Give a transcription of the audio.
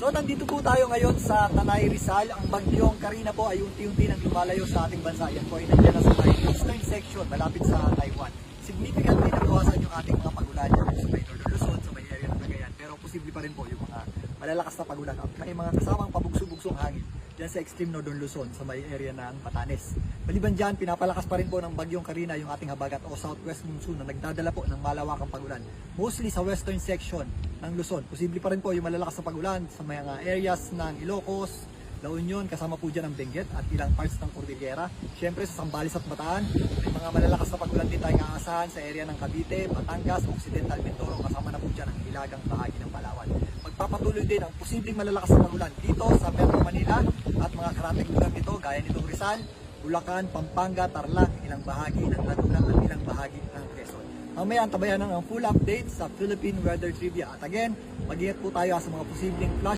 So nandito po tayo ngayon sa Tanay Rizal. Ang bagyong Karina po ay unti-unti nang lumalayo sa ating bansa. Yan po ay nandiyan na sa may eastern section malapit sa Taiwan. Significantly nabawasan yung ating mga pagulan sa may Northern Luzon, sa may area ng Cagayan. Pero posible pa rin po yung mga malalakas na pagulan at may mga kasamang pabugso-bugsong hangin dyan sa extreme Northern Luzon sa may area ng Batanes. Maliban dyan, pinapalakas pa rin po ng bagyong Karina yung ating habagat o southwest monsoon na nagdadala po ng malawakang pagulan. Mostly sa western section ng Luzon. Posible pa rin po yung malalakas na pagulan sa mga areas ng Ilocos, La Union, kasama po dyan ang Benguet at ilang parts ng Cordillera. Siyempre sa Sambales at Bataan, may mga malalakas na pagulan din tayong aasahan sa area ng Cavite, Batangas, Occidental Mindoro, kasama na po dyan ang hilagang bahagi ng Palawan. Magpapatuloy din ang posibleng malalakas na pagulan dito sa Metro Manila at mga karating lugar nito gaya nitong Rizal, Bulacan, Pampanga, Tarlac, ilang bahagi ng Laguna Mamaya antabayan ng ang full update sa Philippine Weather Trivia. At again, mag-ingat po tayo sa mga posibleng flash